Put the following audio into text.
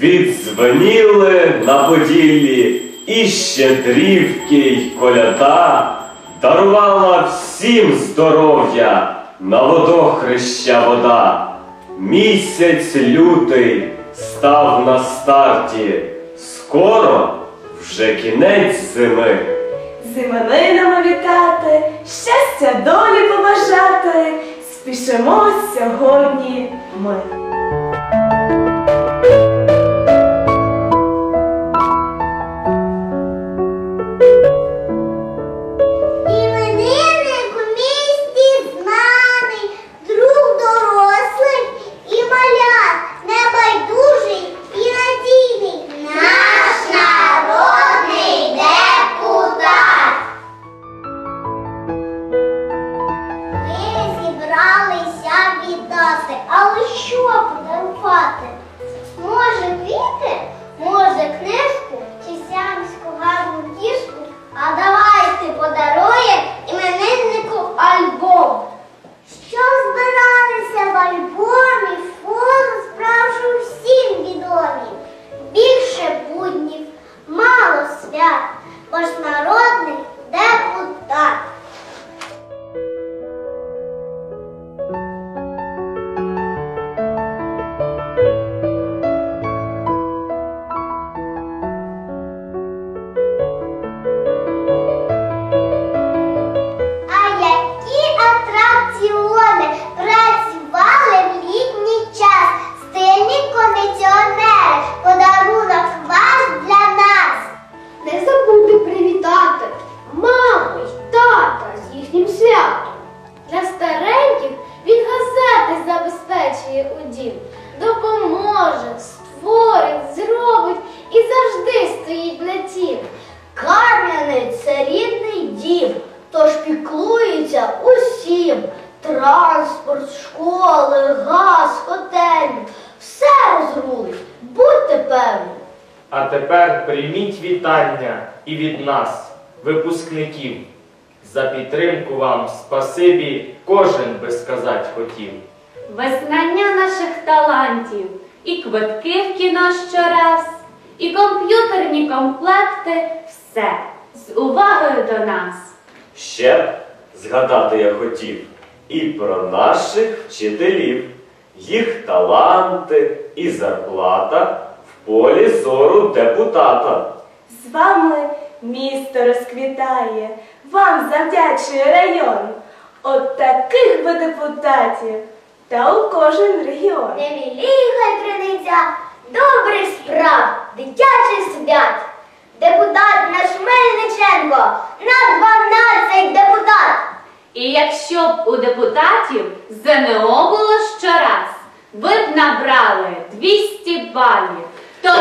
Відзвеніли на поділлі і щедрівки, й коляда дарувала всім здоров'я на водохреща вода. Місяць лютий став на старті, скоро вже кінець зими. З вітати, щастя долі побажати, спішимо сьогодні ми. Бо ж допоможе, створить, зробить і завжди стоїть на тім. Кам'яний це рідний дім, тож піклується усім. Транспорт, школи, газ, котельні. Все розрулить, будьте певні. А тепер прийміть вітання і від нас, випускників. За підтримку вам спасибі кожен би сказать хотів. Визнання наших талантів, і квитки в кіно щораз, і комп'ютерні комплекти все з увагою до нас. Ще б згадати я хотів і про наших вчителів, їх таланти і зарплата в полі зору депутата. З вами місто розквітає, вам завдячує район. От таких би депутатів та у кожен регіон. Не добрих справ, дитячих свят. Депутат наш Мельниченко на 12 депутат. І якщо б у депутатів ЗНО було щораз, ви б набрали 200 балів. Тож